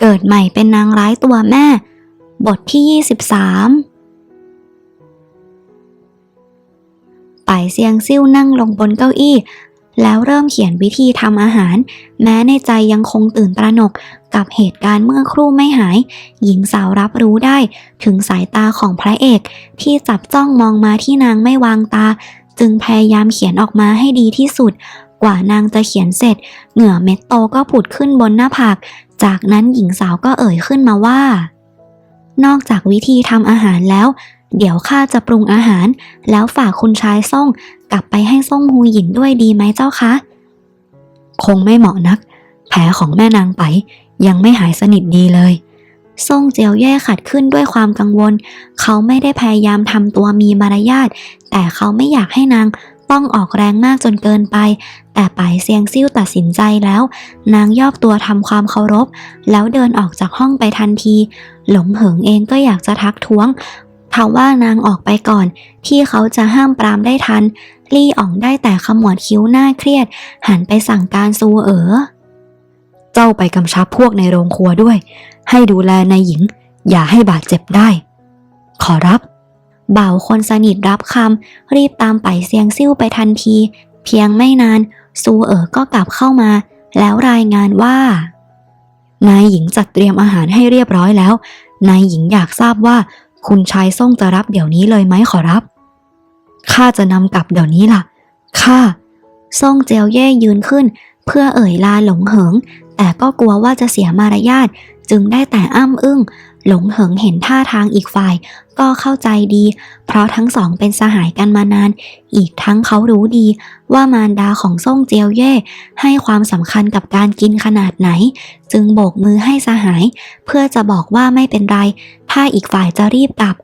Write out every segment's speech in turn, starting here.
เกิดใหม่เป็นนางร้ายตัวแม่ บทที่ 23ป่ายเซียงซิ่วนั่งลงบนเก้าอี้ แล้วเริ่มเขียนวิธีทำอาหาร แม้ในใจยังคงตื่นตระหนกกับเหตุการณ์เมื่อครู่ไม่หาย หญิงสาวรับรู้ได้ถึงสายตาของพระเอก ที่จับจ้องมองมาที่นางไม่วางตา จึงพยายามเขียนออกมาให้ดีที่สุดกว่านางจะเขียนเสร็จ เหงื่อเม็ดโตก็ผุดขึ้นบนหน้าผาก จากนั้นหญิงสาวก็เอ่ยขึ้นมาว่า นอกจากวิธีทำอาหารแล้ว เดี๋ยวข้าจะปรุงอาหาร แล้วฝากคุณชายส่งกลับไปให้ส่งฮูหยินด้วยดีไหมเจ้าคะ คงไม่เหมาะนัก แผลของแม่นางไปยังไม่หายสนิทดีเลยส่งเจียวแย่ขัดขึ้นด้วยความกังวล เขาไม่ได้พยายามทำตัวมีมารยาทแต่เขาไม่อยากให้นางต้องออกแรงมากจนเกินไป แต่ไปเซียงซิ่วตัดสินใจแล้ว นางย่อตัวทำความเคารพ แล้วเดินออกจากห้องไปทันที หลงเหิงเองก็อยากจะทักท้วงทว่านางออกไปก่อน ที่เขาจะห้ามปรามได้ทัน ลี่อ่องได้แต่ขมวดคิ้วหน้าเครียด หันไปสั่งการซูเอ๋อเจ้าไปกำชับพวกในโรงครัวด้วย ให้ดูแลนายหญิง อย่าให้บาดเจ็บได้ ขอรับบ่าวคนสนิทรับคำรีบตามไปเซียงซิ่วไปทันที เพียงไม่นาน ซูเอ๋อก็กลับเข้ามา แล้วรายงานว่า นายหญิงจัดเตรียมอาหารให้เรียบร้อยแล้ว นายหญิงอยากทราบว่า คุณชายส่งจะรับเดี๋ยวนี้เลยไหมขอรับข้าจะนำกลับเดี๋ยวนี้ล่ะข้าส่งเจียวเย่ยืนขึ้น เพื่อเอ่ยลาหลงเหิง แต่ก็กลัวว่าจะเสียมารยาทจึงได้แต่อ้ำอึ้ง หลงเหิงเห็นท่าทางอีกฝ่าย ก็เข้าใจดี เพราะทั้งสองเป็นสหายกันมานาน อีกทั้งเขารู้ดีว่ามารดาของส่งเจียวเย่ให้ความสำคัญกับการกินขนาดไหน จึงโบกมือให้สหาย เพื่อจะบอกว่าไม่เป็นไร ถ้าอีกฝ่ายจะรีบกลับ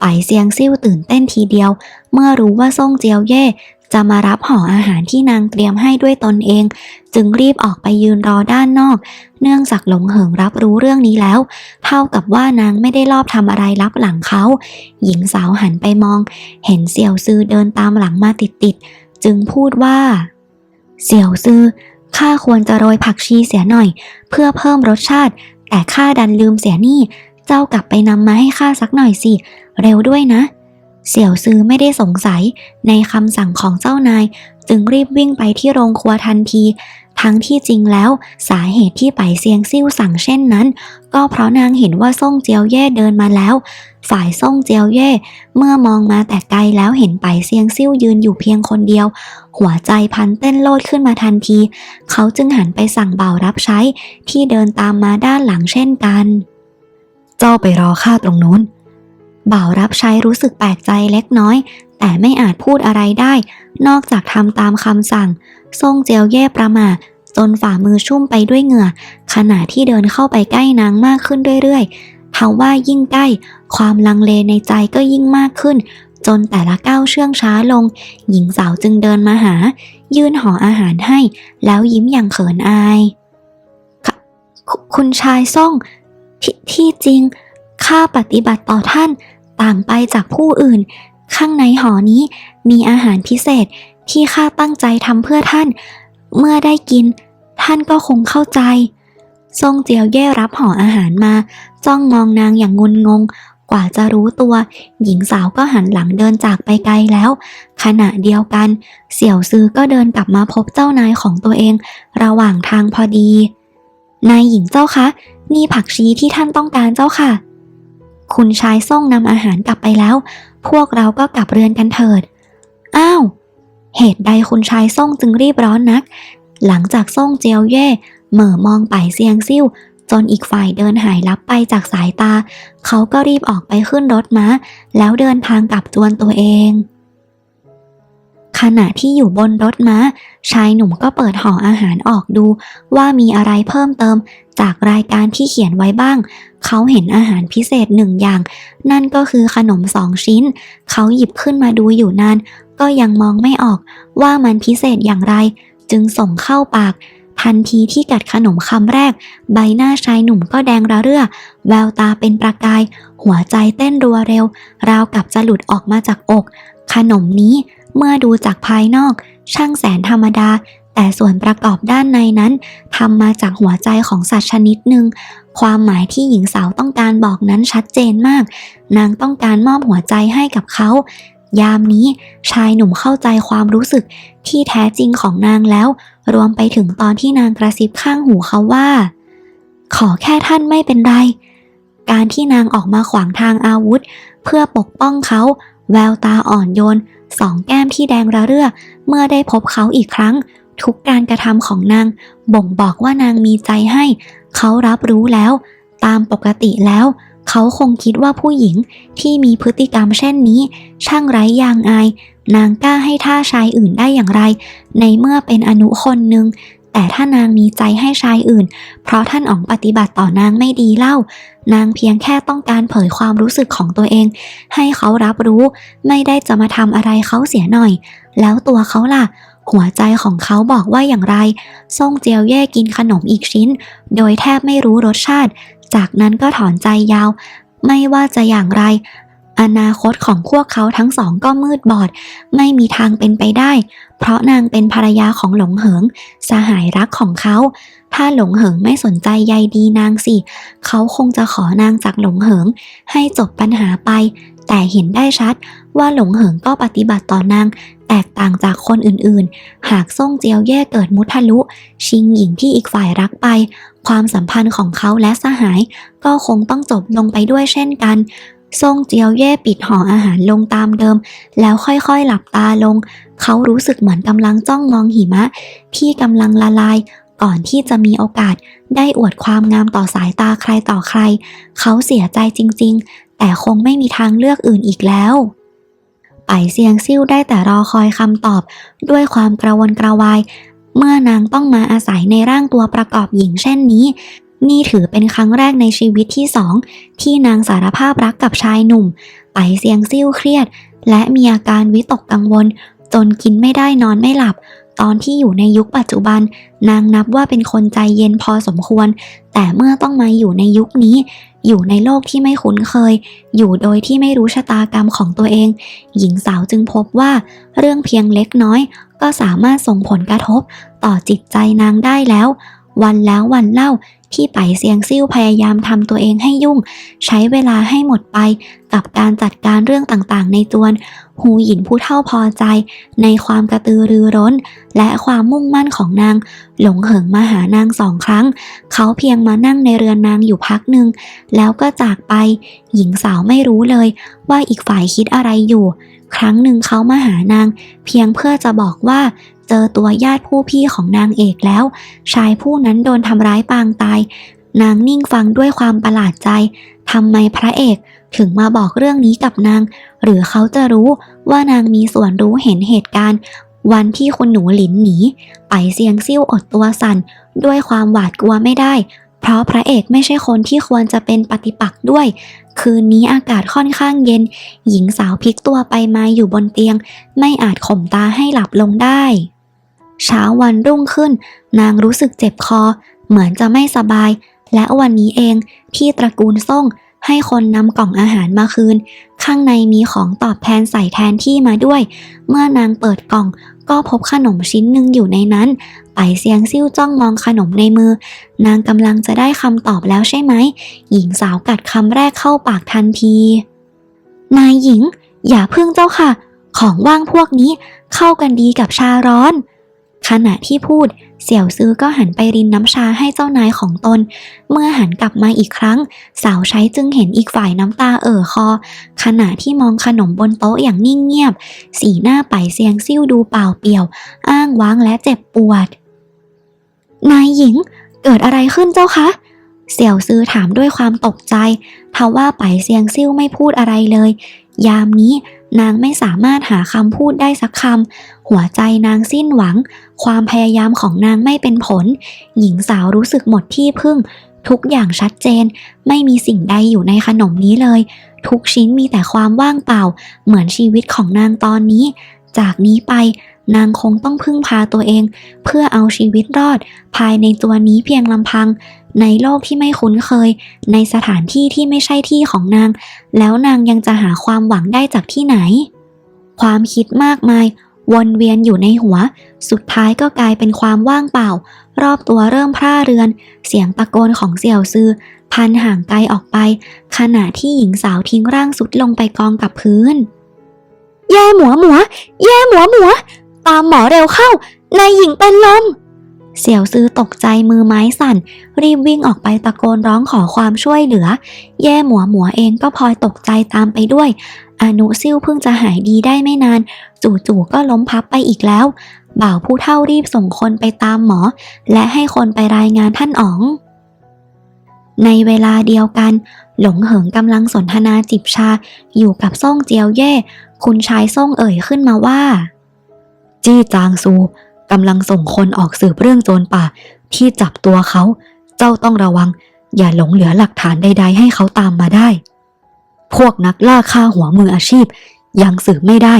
ไปเซียงซิ่วตื่นเต้นทีเดียว เมื่อรู้ว่าส่งเจียวเย่ จะมารับห่ออาหารที่นางเตรียมให้ด้วยตนเอง จึงรีบออกไปยืนรอด้านนอก เนื่องจากหลงเหิงรับรู้เรื่องนี้แล้ว เท่ากับว่านางไม่ได้ลอบทำอะไรลับหลังเขา หญิงสาวหันไปมอง เห็นเสี่ยวซือเดินตามหลังมาติดๆจึงพูดว่า เสี่ยวซือข้าควรจะโรยผักชีเสียหน่อย เพื่อเพิ่มรสชาติ แต่ข้าดันลืมเสียนี่ เจ้ากลับไปนำมาให้ข้าสักหน่อยสิ เร็วด้วยนะ เสี่ยวซือไม่ได้สงสัยในคำสั่งของเจ้านาย จึงรีบวิ่งไปที่โรงครัวทันที ทั้งที่จริงแล้วสาเหตุที่ไปเซียงซิ่วสั่งเช่นนั้น ก็เพราะนางเห็นว่าซ่งเจียวเย่เดินมาแล้ว ฝ่ายซ่งเจียวเย่เมื่อมองมาแต่ไกลแล้วเห็นไปเซียงซิ่วยืนอยู่เพียงคนเดียว หัวใจพันเต้นโลดขึ้นมาทันที เขาจึงหันไปสั่งเบารับใช้ที่เดินตามมาด้านหลังเช่นกัน เจ้าไปรอข้าตรงนู้น บ่าวรับใช้รู้สึกแปลกใจเล็กน้อย แต่ไม่อาจพูดอะไรได้ นอกจากทำตามคำสั่งทรงเจียวเย่ประมาทจนฝ่ามือชุ่มไปด้วยเหงื่อ ขณะที่เดินเข้าไปใกล้นางมากขึ้นเรื่อยๆทว่ายิ่งใกล้ ความลังเลในใจก็ยิ่งมากขึ้น จนแต่ละก้าวเชื่องช้าลง หญิงสาวจึงเดินมาหา ยื่นห่ออาหารให้ แล้วยิ้มอย่างเขินอายคคุคุณชายซ่งทที่จริง ข้าปฏิบัติต่อท่านต่างไปจากผู้อื่น ข้างในหอนี้มีอาหารพิเศษที่ข้าตั้งใจทำเพื่อท่าน เมื่อได้กิน ท่านก็คงเข้าใจ ทรงเจียวเย่รับห่ออาหารมา จ้องมองนางอย่างงุนงง กว่าจะรู้ตัว หญิงสาวก็หันหลังเดินจากไปไกลแล้ว ขณะเดียวกัน เสี่ยวซือก็เดินกลับมาพบเจ้านายของตัวเอง ระหว่างทางพอดี นายหญิงเจ้าคะ นี่ผักชีที่ท่านต้องการเจ้าค่ะ คุณชายส่งนำอาหารกลับไปแล้ว พวกเราก็กลับเรือนกันเถิด อ้าว เหตุใดคุณชายส่งจึงรีบร้อนนัก หลังจากส่งเจียวเย่เหม่อมองไปเซียงซิ่วจนอีกฝ่ายเดินหายลับไปจากสายตา เขาก็รีบออกไปขึ้นรถม้า แล้วเดินทางกลับจวนตัวเอง ขณะที่อยู่บนรถม้า ชายหนุ่มก็เปิดห่ออาหารออกดู ว่ามีอะไรเพิ่มเติมจากรายการที่เขียนไว้บ้าง เขาเห็นอาหารพิเศษหนึ่งอย่าง นั่นก็คือขนมสองชิ้น เขาหยิบขึ้นมาดูอยู่นาน ก็ยังมองไม่ออกว่ามันพิเศษอย่างไร จึงส่งเข้าปาก ทันทีที่กัดขนมคำแรก ใบหน้าชายหนุ่มก็แดงระเรื่อ แววตาเป็นประกาย หัวใจเต้นรัวเร็ว ราวกับจะหลุดออกมาจากอก ขนมนี้เมื่อดูจากภายนอก ช่างแสนธรรมดาแต่ส่วนประกอบด้านในนั้นทำมาจากหัวใจของสัตว์ชนิดหนึ่ง ความหมายที่หญิงสาวต้องการบอกนั้นชัดเจนมาก นางต้องการมอบหัวใจให้กับเขา ยามนี้ชายหนุ่มเข้าใจความรู้สึกที่แท้จริงของนางแล้ว รวมไปถึงตอนที่นางกระซิบข้างหูเขาว่า ขอแค่ท่านไม่เป็นไร การที่นางออกมาขวางทางอาวุธ เพื่อปกป้องเขา แววตาอ่อนโยน สองแก้มที่แดงระเรื่อ เมื่อได้พบเขาอีกครั้ง ทุกการกระทำของนางบ่งบอกว่านางมีใจให้ เขารับรู้แล้ว ตามปกติแล้ว เขาคงคิดว่าผู้หญิงที่มีพฤติกรรมเช่นนี้ ช่างไร้ยางอาย นางกล้าให้ท่าชายอื่นได้อย่างไร ในเมื่อเป็นอนุคนหนึ่งแต่ถ้านางมีใจให้ชายอื่น เพราะท่านอ๋องปฏิบัติต่อนางไม่ดีเล่า นางเพียงแค่ต้องการเผยความรู้สึกของตัวเอง ให้เขารับรู้ ไม่ได้จะมาทำอะไรเขาเสียหน่อย แล้วตัวเขาล่ะ หัวใจของเขาบอกว่าอย่างไร ซ่งเจียวเย่กินขนมอีกชิ้น โดยแทบไม่รู้รสชาติ จากนั้นก็ถอนใจยาว ไม่ว่าจะอย่างไร อนาคตของพวกเขาทั้งสองก็มืดบอด ไม่มีทางเป็นไปได้ เพราะนางเป็นภรรยาของหลงเหิง สหายรักของเขา ถ้าหลงเหิงไม่สนใจใยดีนางสิ เขาคงจะขอนางจากหลงเหิง ให้จบปัญหาไป แต่เห็นได้ชัดว่าหลงเหิงก็ปฏิบัติต่อนางแตกต่างจากคนอื่นๆ หากซ่งเจียวแย่เกิดมุทะลุ ชิงหญิงที่อีกฝ่ายรักไป ความสัมพันธ์ของเขาและสหาย ก็คงต้องจบลงไปด้วยเช่นกันซ่งเจียวเย่ปิดห่ออาหารลงตามเดิม แล้วค่อยๆหลับตาลง เขารู้สึกเหมือนกำลังจ้องมองหิมะ ที่กำลังละลาย ก่อนที่จะมีโอกาสได้อวดความงามต่อสายตาใครต่อใคร เขาเสียใจจริง ๆ แต่คงไม่มีทางเลือกอื่นอีกแล้วไปเซียงซิ่วได้แต่รอคอยคำตอบ ด้วยความกระวนกระวาย เมื่อนางต้องมาอาศัยในร่างตัวประกอบหญิงเช่นนี้ นี่ถือเป็นครั้งแรกในชีวิตที่สองที่นางสารภาพรักกับชายหนุ่มไปเซียงซิ่วเครียด และมีอาการวิตกกังวล จนกินไม่ได้นอนไม่หลับ ตอนที่อยู่ในยุคปัจจุบัน นางนับว่าเป็นคนใจเย็นพอสมควร แต่เมื่อต้องมาอยู่ในยุคนี้ อยู่ในโลกที่ไม่คุ้นเคย อยู่โดยที่ไม่รู้ชะตากรรมของตัวเอง หญิงสาวจึงพบว่า เรื่องเพียงเล็กน้อย ก็สามารถส่งผลกระทบ ต่อจิตใจนางได้แล้ว วันแล้ววันเล่า ที่ไปเซียงซิ่วพยายามทำตัวเองให้ยุ่ง ใช้เวลาให้หมดไปกับการจัดการเรื่องต่างๆ ในจวน หูหยินผู้เท่าพอใจ ในความกระตือรือร้น และความมุ่งมั่นของนาง หลงเหิงมาหานางสองครั้ง เขาเพียงมานั่งในเรือนนางอยู่พักหนึ่ง แล้วก็จากไป หญิงสาวไม่รู้เลยว่าอีกฝ่ายคิดอะไรอยู่ ครั้งหนึ่งเขามาหานาง เพียงเพื่อจะบอกว่า เจอตัวญาติผู้พี่ของนางเอกแล้ว ชายผู้นั้นโดนทำร้ายปางตาย นางนิ่งฟังด้วยความประหลาดใจทำไมพระเอกถึงมาบอกเรื่องนี้กับนาง หรือเขาจะรู้ว่านางมีส่วนรู้เห็นเหตุการณ์ วันที่คุณหนูหลินหนี ไปเสียงซิ่วอดตัวสั่น ด้วยความหวาดกลัวไม่ได้ เพราะพระเอกไม่ใช่คนที่ควรจะเป็นปฏิปักษ์ด้วย คืนนี้อากาศค่อนข้างเย็น หญิงสาวพลิกตัวไปมาอยู่บนเตียง ไม่อาจข่มตาให้หลับลงได้ เช้าวันรุ่งขึ้น นางรู้สึกเจ็บคอ เหมือนจะไม่สบาย และวันนี้เองที่ตระกูลซ่งให้คนนำกล่องอาหารมาคืน ข้างในมีของตอบแทนใส่แทนที่มาด้วย เมื่อนางเปิดกล่องก็พบขนมชิ้นหนึ่งอยู่ในนั้น ไปเสียงซิ่วจ้องมองขนมในมือ นางกำลังจะได้คำตอบแล้วใช่ไหม หญิงสาวกัดคำแรกเข้าปากทันที นายหญิง อย่าพึ่งเจ้าค่ะ ของว่างพวกนี้เข้ากันดีกับชาร้อน ขณะที่พูด เสี่ยวซื้อก็หันไปรินน้ำชาให้เจ้านายของตน เมื่อหันกลับมาอีกครั้ง สาวใช้จึงเห็นอีกฝ่ายน้ำตาเอ่อคอ ขณะที่มองขนมบนโต๊ะอย่างนิ่งเงียบ สีหน้าไปเซียงซิ่วดูเปล่าเปลี่ยว อ้างว้างและเจ็บปวด นายหญิง เกิดอะไรขึ้นเจ้าคะ เสี่ยวซื้อถามด้วยความตกใจทว่าไปเซียงซิ่วไม่พูดอะไรเลย ยามนี้นางไม่สามารถหาคำพูดได้สักคำหัวใจนางสิ้นหวัง ความพยายามของนางไม่เป็นผล หญิงสาวรู้สึกหมดที่พึ่ง ทุกอย่างชัดเจน ไม่มีสิ่งใดอยู่ในขนมนี้เลย ทุกชิ้นมีแต่ความว่างเปล่า เหมือนชีวิตของนางตอนนี้ จากนี้ไป นางคงต้องพึ่งพาตัวเอง เพื่อเอาชีวิตรอด ภายในตัวนี้เพียงลำพัง ในโลกที่ไม่คุ้นเคย ในสถานที่ที่ไม่ใช่ที่ของนาง แล้วนางยังจะหาความหวังได้จากที่ไหน ความคิดมากมาย วนเวียนอยู่ในหัว สุดท้ายก็กลายเป็นความว่างเปล่า รอบตัวเริ่มพร่าเรือน เสียงตะโกนของเสี่ยวซือพันห่างไกลออกไป ขณะที่หญิงสาวทิ้งร่างสุดลงไปกองกับพื้น แย่หมัวหมัว แย่หมัวหมัว ตามหมอเร็วเข้านายหญิงเป็นลม เสี่ยวซือตกใจมือไม้สั่น รีบวิ่งออกไปตะโกนร้องขอความช่วยเหลือ แย่หมัวหมัวเองก็พลอยตกใจตามไปด้วย อนุซิ่วเพิ่งจะหายดีได้ไม่นาน จู่ๆก็ล้มพับไปอีกแล้ว บ่าวผู้เฒ่ารีบส่งคนไปตามหมอ และให้คนไปรายงานท่านอ๋อง ในเวลาเดียวกัน หลงเหิงกำลังสนทนาจิบชาอยู่กับซ่งเจียวเย่ คุณชายซ่งเอ่ยขึ้นมาว่า จี้จางซูกำลังส่งคนออกสืบเรื่องโจรป่าที่จับตัวเขา เจ้าต้องระวัง อย่าหลงเหลือหลักฐานใด ๆ ให้เขาตามมาได้ พวกนักล่าฆ่าหัวมืออาชีพ ยังสืบไม่ได้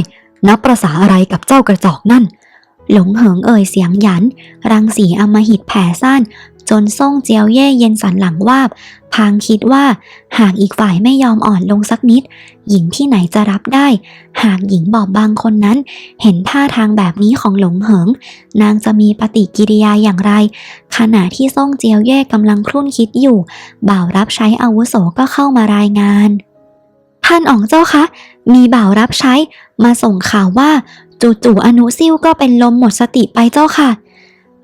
นับประษาอะไรกับเจ้ากระจอกนั่น หลงเหิงเอ่ยเสียงหยัน รังสีอมหิตแผ่ซ่าน จนซ่งเจียวเย่เย็นสันหลังวาบ พางคิดว่าหากอีกฝ่ายไม่ยอมอ่อนลงสักนิด หญิงที่ไหนจะรับได้ หากหญิงบอบบางคนนั้น เห็นท่าทางแบบนี้ของหลงเหิง นางจะมีปฏิกิริยาอย่างไร ขณะที่ซ่งเจียวเย่กำลังครุ่นคิดอยู่ บ่าวรับใช้อาวุโสก็เข้ามารายงาน ท่านอ๋องเจ้าคะ มีบ่าวรับใช้มาส่งข่าวว่าจู่ๆอนุซิ่วก็เป็นลมหมดสติไปเจ้าค่ะ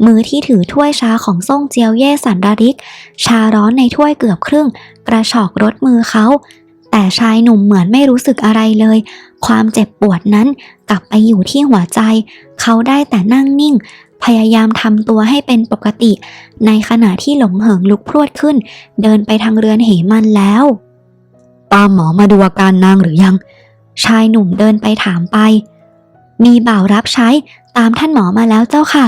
มือที่ถือถ้วยชาของซ่งเจียวเย่สันดาริก ชาร้อนในถ้วยเกือบครึ่ง กระชอกรถมือเขา แต่ชายหนุ่มเหมือนไม่รู้สึกอะไรเลย ความเจ็บปวดนั้นกลับไปอยู่ที่หัวใจ เขาได้แต่นั่งนิ่ง พยายามทำตัวให้เป็นปกติ ในขณะที่หลงเหิงลุกพรวดขึ้น เดินไปทางเรือนเหมันแล้วตามหมอมาดูอาการนางหรือยัง ชายหนุ่มเดินไปถามไป มีบ่าวรับใช้ตามท่านหมอมาแล้วเจ้าค่ะ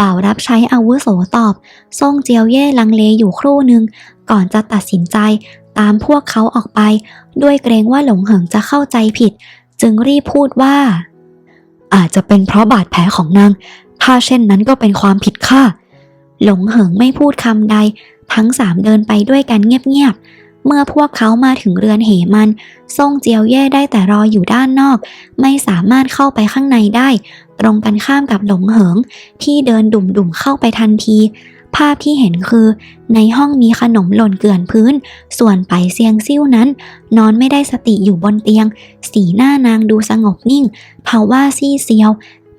บ่าวรับใช้อาวุโสตอบ ซ่งเจียวเย่ลังเลอยู่ครู่หนึ่ง ก่อนจะตัดสินใจตามพวกเขาออกไป ด้วยเกรงว่าหลงเหิงจะเข้าใจผิด จึงรีบพูดว่า อาจจะเป็นเพราะบาดแผลของนาง ถ้าเช่นนั้นก็เป็นความผิดค่าหลงเหิงไม่พูดคำใด ทั้งสามเดินไปด้วยกันเงียบๆ เมื่อพวกเขามาถึงเรือนเหมัน ซ่งเจียวเย่ได้แต่รออยู่ด้านนอก ไม่สามารถเข้าไปข้างในได้ ตรงกันข้ามกับหลงเหิง ที่เดินดุ่มๆเข้าไปทันที ภาพที่เห็นคือในห้องมีขนมหล่นเกลื่อนพื้น ส่วนไปเซียงซิ่วนั้น นอนไม่ได้สติอยู่บนเตียง สีหน้านางดูสงบนิ่งเทว่าซี่เซียว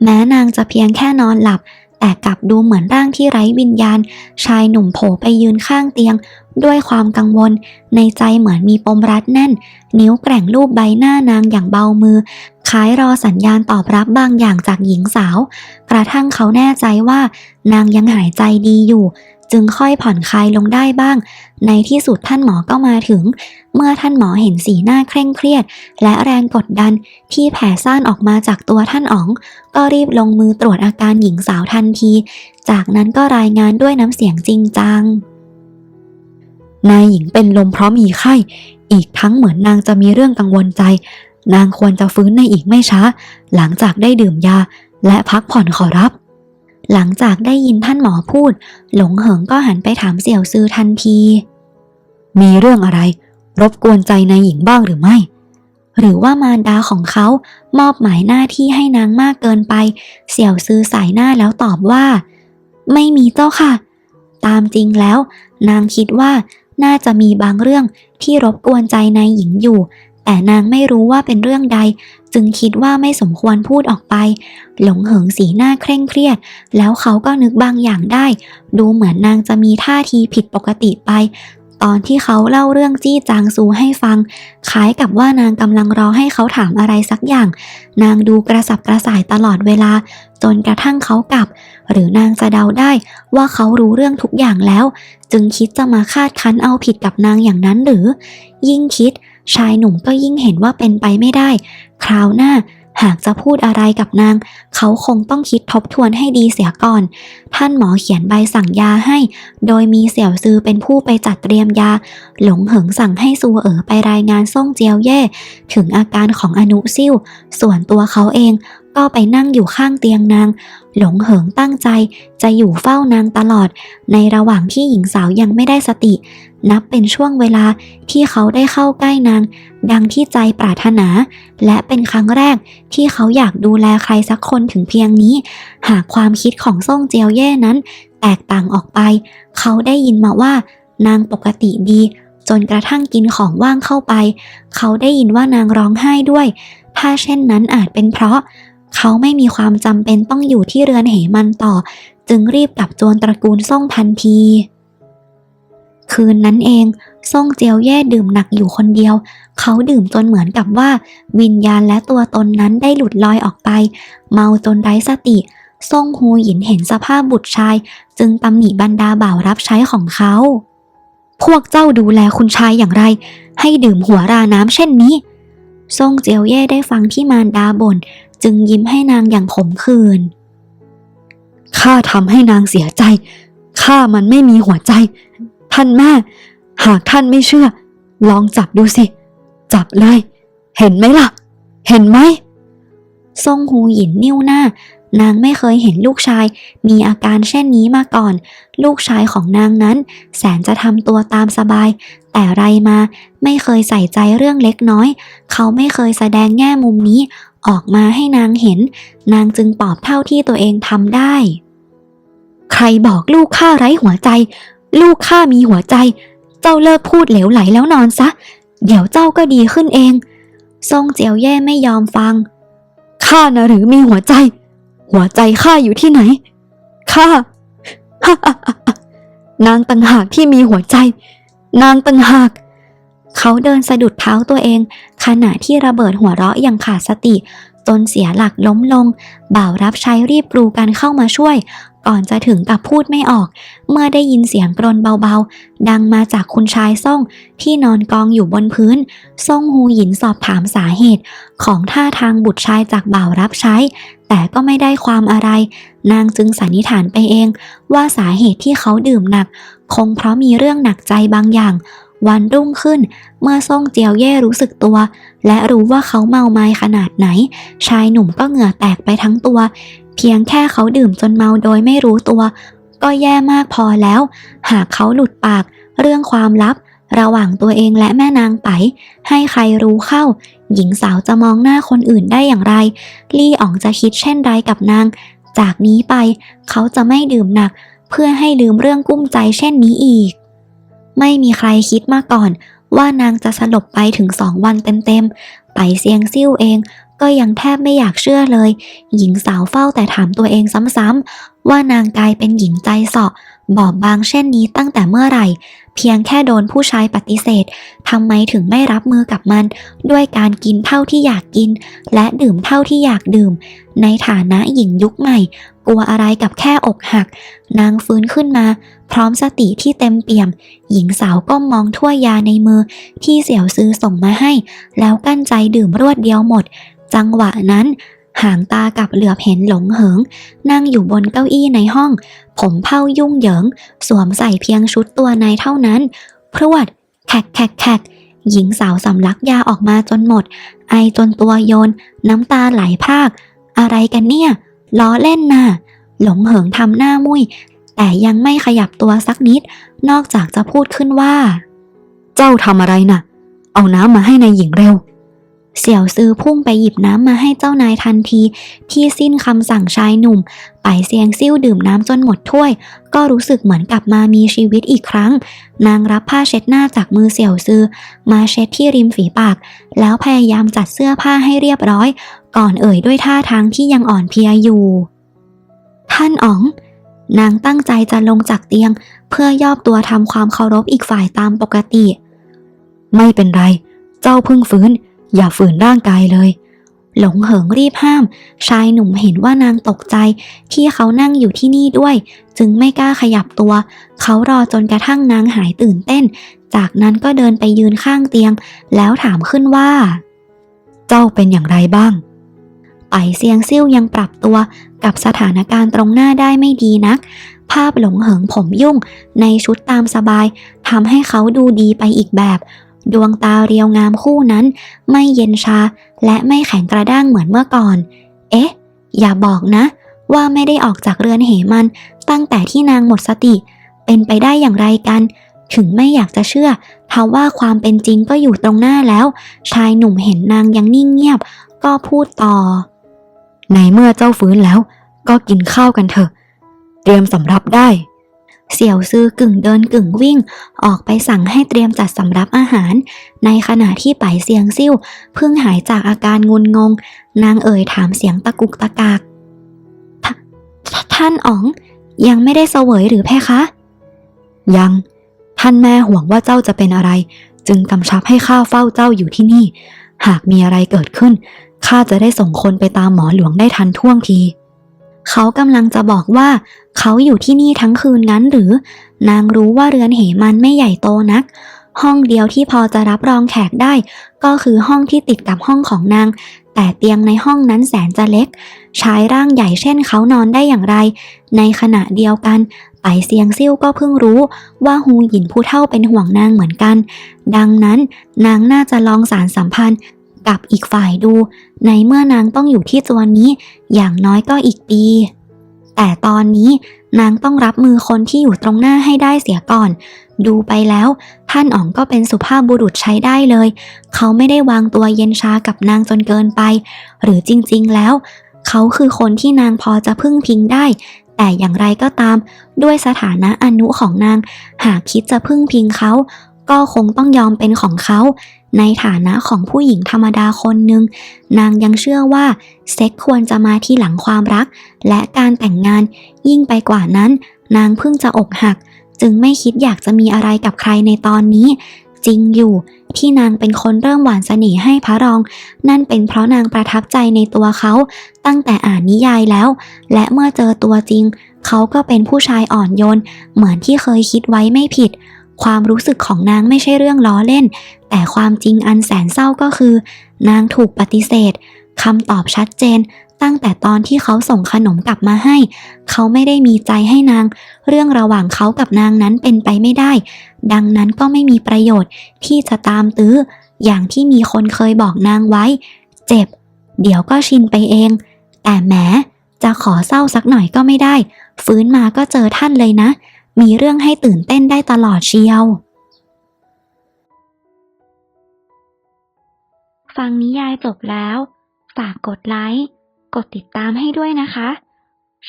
แม้นางจะเพียงแค่นอนหลับ แต่กลับดูเหมือนร่างที่ไร้วิญญาณ ชายหนุ่มโผล่ไปยืนข้างเตียง ด้วยความกังวล ในใจเหมือนมีปมรัดแน่น นิ้วแกร่งรูปใบหน้านางอย่างเบามือ ล้ายรอสัญญาณตอบรับบางอย่างจากหญิงสาว กระทั่งเขาแน่ใจว่า นางยังหายใจดีอยู่ จึงค่อยผ่อนคลายลงได้บ้าง ในที่สุดท่านหมอก็มาถึง เมื่อท่านหมอเห็นสีหน้าเคร่งเครียด และแรงกดดันที่แผ่ซ่านออกมาจากตัวท่านอ๋อง ก็รีบลงมือตรวจอาการหญิงสาวทันที จากนั้นก็รายงานด้วยน้ำเสียงจริงจังนายหญิงเป็นลมเพราะมีไข้ อีกทั้งเหมือนนางจะมีเรื่องกังวลใจ นางควรจะฟื้นในอีกไม่ช้า หลังจากได้ดื่มยาและพักผ่อนขอรับ หลังจากได้ยินท่านหมอพูด หลงเหิงก็หันไปถามเสี่ยวซือทันที มีเรื่องอะไร รบกวนใจนายหญิงบ้างหรือไม่ หรือว่ามารดาของเขามอบหมายหน้าที่ให้นางมากเกินไป เสี่ยวซือสายหน้าแล้วตอบว่า ไม่มีเจ้าค่ะ ตามจริงแล้ว นางคิดว่าน่าจะมีบางเรื่องที่รบกวนใจนายหญิงอยู่ แต่นางไม่รู้ว่าเป็นเรื่องใด จึงคิดว่าไม่สมควรพูดออกไป หลงเหิงสีหน้าเคร่งเครียด แล้วเขาก็นึกบางอย่างได้ ดูเหมือนนางจะมีท่าทีผิดปกติไป ตอนที่เขาเล่าเรื่องจี้จางซูให้ฟัง คล้ายกับว่านางกำลังรอให้เขาถามอะไรสักอย่าง นางดูกระสับกระส่ายตลอดเวลา จนกระทั่งเขากลับ หรือนางจะเดาได้ว่าเขารู้เรื่องทุกอย่างแล้ว จึงคิดจะมาคาดคั้นเอาผิดกับนางอย่างนั้นหรือ ยิ่งคิด ชายหนุ่มก็ยิ่งเห็นว่าเป็นไปไม่ได้ คราวหน้าหากจะพูดอะไรกับนาง เขาคงต้องคิดทบทวนให้ดีเสียก่อน ท่านหมอเขียนใบสั่งยาให้ โดยมีเสี่ยวซือเป็นผู้ไปจัดเตรียมยา หลงเหิงสั่งให้ซูเอ๋อไปรายงานซ่งเจียวเย่ ถึงอาการของอนุซิ่ว ส่วนตัวเขาเอง ก็ไปนั่งอยู่ข้างเตียงนาง หลงเหิงตั้งใจ จะอยู่เฝ้านางตลอด ในระหว่างที่หญิงสาวยังไม่ได้สติ นับเป็นช่วงเวลาที่เขาได้เข้าใกล้นาง ดังที่ใจปรารถนา และเป็นครั้งแรกที่เขาอยากดูแลใครสักคนถึงเพียงนี้ หากความคิดของซ่งเจียวเย่นั้น แตกต่างออกไป เขาได้ยินมาว่านางปกติดีจนกระทั่งกินของว่างเข้าไป เขาได้ยินว่านางร้องไห้ด้วย ถ้าเช่นนั้นอาจเป็นเพราะ เขาไม่มีความจำเป็นต้องอยู่ที่เรือนเหมันต่อ จึงรีบกลับจวนตระกูลซ่งทันที คืนนั้นเองซ่งเจียวแย่ดื่มหนักอยู่คนเดียว เขาดื่มจนเหมือนกับว่า วิญญาณและตัวตนนั้นได้หลุดลอยออกไป เมาจนไร้สติซ่งฮูหยินเห็นสภาพบุตรชาย จึงตำหนิบรรดาบ่าวรับใช้ของเขา พวกเจ้าดูแลคุณชายอย่างไร ให้ดื่มหัวราน้ำเช่นนี้ ซ่งเจียวเย่ได้ฟังที่มารดาบน่นจึงยิ้มให้นางอย่างขมขื่นข้าทำให้นางเสียใจ ข้ามันไม่มีหัวใจ ท่านแม่ หากท่านไม่เชื่อ ลองจับดูสิ จับเลย เห็นไหมล่ะ เห็นไหมซ่งหูหยินนิ้วหน้า นางไม่เคยเห็นลูกชาย มีอาการเช่นนี้มาก่อน ลูกชายของนางนั้น แสนจะทำตัวตามสบาย แต่ไรมาไม่เคยใส่ใจเรื่องเล็กน้อย เขาไม่เคยแสดงแง่มุมนี้ ออกมาให้นางเห็น นางจึงตอบเท่าที่ตัวเองทำได้ ใครบอกลูกข้าไร้หัวใจ ลูกข้ามีหัวใจ เจ้าเลิกพูดเหลวไหลแล้วนอนซะ เดี๋ยวเจ้าก็ดีขึ้นเองซ่งเจียวแย่ไม่ยอมฟังข้านะหรือมีหัวใจ หัวใจข้าอยู่ที่ไหน ข้า นางตังหากที่มีหัวใจ นางตังหาก เขาเดินสะดุดเท้าตัวเอง ขณะที่ระเบิดหัวเราะอย่างขาดสติ จนเสียหลักล้มลง บ่าวรับใช้รีบกรูกันเข้ามาช่วย ก่อนจะถึงกับพูดไม่ออก เมื่อได้ยินเสียงกรนเบาๆ ดังมาจากคุณชายซ่งที่นอนกองอยู่บนพื้นซ่งฮูหยินสอบถามสาเหตุ ของท่าทางบุตรชายจากบ่าวรับใช้ แต่ก็ไม่ได้ความอะไร นางจึงสันนิษฐานไปเอง ว่าสาเหตุที่เขาดื่มหนัก คงเพราะมีเรื่องหนักใจบางอย่าง วันรุ่งขึ้น เมื่อซ่งเจียวเย่รู้สึกตัว และรู้ว่าเขาเมาไม้ขนาดไหน ชายหนุ่มก็เหงื่อแตกไปทั้งตัว เพียงแค่เขาดื่มจนเมาโดยไม่รู้ตัว ก็แย่มากพอแล้ว หากเขาหลุดปาก เรื่องความลับ ระหว่างตัวเองและแม่นางไป ให้ใครรู้เข้า หญิงสาวจะมองหน้าคนอื่นได้อย่างไร ลี่อ๋องจะคิดเช่นไรกับนาง จากนี้ไปเขาจะไม่ดื่มหนัก เพื่อให้ลืมเรื่องกุ้มใจเช่นนี้อีก ไม่มีใครคิดมาก่อน ว่านางจะสลบไปถึงสองวันเต็มๆ ไปเซียงซิ่วเอง ก็ยังแทบไม่อยากเชื่อเลย หญิงสาวเฝ้าแต่ถามตัวเองซ้ำๆว่านางกลายเป็นหญิงใจเสาะ บอบบางเช่นนี้ตั้งแต่เมื่อไหร่ เพียงแค่โดนผู้ชายปฏิเสธทำไมถึงไม่รับมือกับมัน ด้วยการกินเท่าที่อยากกิน และดื่มเท่าที่อยากดื่ม ในฐานะหญิงยุคใหม่ กลัวอะไรกับแค่อกหัก นางฟื้นขึ้นมา พร้อมสติที่เต็มเปี่ยม หญิงสาวก้มมองถ้วยยาในมือ ที่เสี่ยวซื้อส่งมาให้ แล้วกั้นใจดื่มรวดเดียวหมด จังหวะนั้น หางตากับเหลือบเห็นหลงเหิง นั่งอยู่บนเก้าอี้ในห้อง ผมเผ้ายุ่งเหยิง สวมใส่เพียงชุดตัวในเท่านั้น พรวด แขกแขกแขกหญิงสาวสำลักยาออกมาจนหมด ไอจนตัวโยน น้ำตาไหลพากอะไรกันเนี่ย ล้อเล่นน่ะ หลงเหิงทำหน้ามุยแต่ยังไม่ขยับตัวสักนิด นอกจากจะพูดขึ้นว่า เจ้าทำอะไรน่ะ เอาน้ำมาให้ในายหญิงเร็ว เสี่ยวซื้อพุ่งไปหยิบน้ำมาให้เจ้านายทันที ที่สิ้นคำสั่งชายหนุ่ม ไปเซียงซิ่วดื่มน้ำจนหมดถ้วย ก็รู้สึกเหมือนกลับมามีชีวิตอีกครั้ง นางรับผ้าเช็ดหน้าจากมือเสี่ยวซื้อ มาเช็ดที่ริมฝีปาก แล้วพยายามจัดเสื้อผ้าให้เรียบร้อย ก่อนเอ่ยด้วยท่าทางที่ยังอ่อนเพลียอยู่ ท่านอ๋อง นางตั้งใจจะลงจากเตียง เพื่อย่อตัวทำความเคารพอีกฝ่ายตามปกติ ไม่เป็นไร เจ้าเพิ่งฟื้น อย่าฝืนร่างกายเลย หลงเหิงรีบห้าม ชายหนุ่มเห็นว่านางตกใจ ที่เขานั่งอยู่ที่นี่ด้วย จึงไม่กล้าขยับตัว เขารอจนกระทั่งนางหายตื่นเต้น จากนั้นก็เดินไปยืนข้างเตียง แล้วถามขึ้นว่า เจ้าเป็นอย่างไรบ้างไปเซียงซิ่วยังปรับตัวกับสถานการณ์ตรงหน้าได้ไม่ดีนัก ภาพหลงเหิงผมยุ่งในชุดตามสบายทำให้เขาดูดีไปอีกแบบ ดวงตาเรียวงามคู่นั้น ไม่เย็นชาและไม่แข็งกระด้างเหมือนเมื่อก่อน เอ๊ะ อย่าบอกนะ ว่าไม่ได้ออกจากเรือนเหมันตั้งแต่ที่นางหมดสติ เป็นไปได้อย่างไรกัน ถึงไม่อยากจะเชื่อทว่าความเป็นจริงก็อยู่ตรงหน้าแล้ว ชายหนุ่มเห็นนางยังนิ่งเงียบ ก็พูดต่อ ในเมื่อเจ้าฟื้นแล้ว ก็กินข้าวกันเถอะ เตรียมสำรับได้ เสี่ยวซือกึ่งเดินกึ่งวิ่ง ออกไปสั่งให้เตรียมจัดสำรับอาหาร ในขณะที่ไปเสียงซิ่วเพิ่งหายจากอาการงุนงง นางเอ่ยถามเสียงตะกุกตะกากท,ท่านอ๋อง ยังไม่ได้เสวยหรือเพคะ ยัง ท่านแม่ห่วงว่าเจ้าจะเป็นอะไร จึงกำชับให้ข้าเฝ้าเจ้าอยู่ที่นี่ หากมีอะไรเกิดขึ้นข้าจะได้ส่งคนไปตามหมอหลวงได้ทันท่วงที เขากำลังจะบอกว่า เขาอยู่ที่นี่ทั้งคืนงั้นหรือ นางรู้ว่าเรือนเหมันไม่ใหญ่โตนัก ห้องเดียวที่พอจะรับรองแขกได้ ก็คือห้องที่ติดกับห้องของนาง แต่เตียงในห้องนั้นแสนจะเล็ก ชายร่างใหญ่เช่นเขานอนได้อย่างไร ในขณะเดียวกันไปเซียงซิ่วก็เพิ่งรู้ว่าฮูหยินผู้เท่าเป็นห่วงนางเหมือนกัน ดังนั้นนางน่าจะลองสารสัมพันธ์ กับอีกฝ่ายดู ในเมื่อนางต้องอยู่ที่ตัวนี้อย่างน้อยก็อีกปี แต่ตอนนี้นางต้องรับมือคนที่อยู่ตรงหน้าให้ได้เสียก่อน ดูไปแล้ว ท่านอ๋องก็เป็นสุภาพบุรุษใช้ได้เลย เขาไม่ได้วางตัวเย็นชากับนางจนเกินไป หรือจริงๆแล้ว เขาคือคนที่นางพอจะพึ่งพิงได้ แต่อย่างไรก็ตาม ด้วยสถานะอนุของนาง หากคิดจะพึ่งพิงเขา ก็คงต้องยอมเป็นของเขา ในฐานะของผู้หญิงธรรมดาคนหนึ่งนางยังเชื่อว่าเซ็กควรจะมาที่หลังความรัก และการแต่งงานยิ่งไปกว่านั้น นางเพิ่งจะอกหัก จึงไม่คิดอยากจะมีอะไรกับใครในตอนนี้ จริงอยู่ที่นางเป็นคนเริ่มหวานเสน่ห์ให้พระรอง นั่นเป็นเพราะนางประทับใจในตัวเขาตั้งแต่อ่านนิยายแล้ว และเมื่อเจอตัวจริง เขาก็เป็นผู้ชายอ่อนโยน เหมือนที่เคยคิดไว้ไม่ผิด ความรู้สึกของนางไม่ใช่เรื่องล้อเล่น แต่ความจริงอันแสนเศร้าก็คือ นางถูกปฏิเสธคำตอบชัดเจน ตั้งแต่ตอนที่เขาส่งขนมกลับมาให้ เขาไม่ได้มีใจให้นาง เรื่องระหว่างเขากับนางนั้นเป็นไปไม่ได้ ดังนั้นก็ไม่มีประโยชน์ที่จะตามตื้อ อย่างที่มีคนเคยบอกนางไว้ เจ็บ เดี๋ยวก็ชินไปเอง แต่แหมจะขอเศร้าสักหน่อยก็ไม่ได้ ฟื้นมาก็เจอท่านเลยนะ มีเรื่องให้ตื่นเต้นได้ตลอดเชียว ฟังนิยายจบแล้ว ฝากกดไลค์ กดติดตามให้ด้วยนะคะ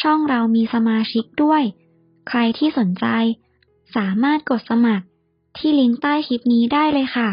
ช่องเรามีสมาชิกด้วย ใครที่สนใจ สามารถกดสมัครที่ลิงก์ใต้คลิปนี้ได้เลยค่ะ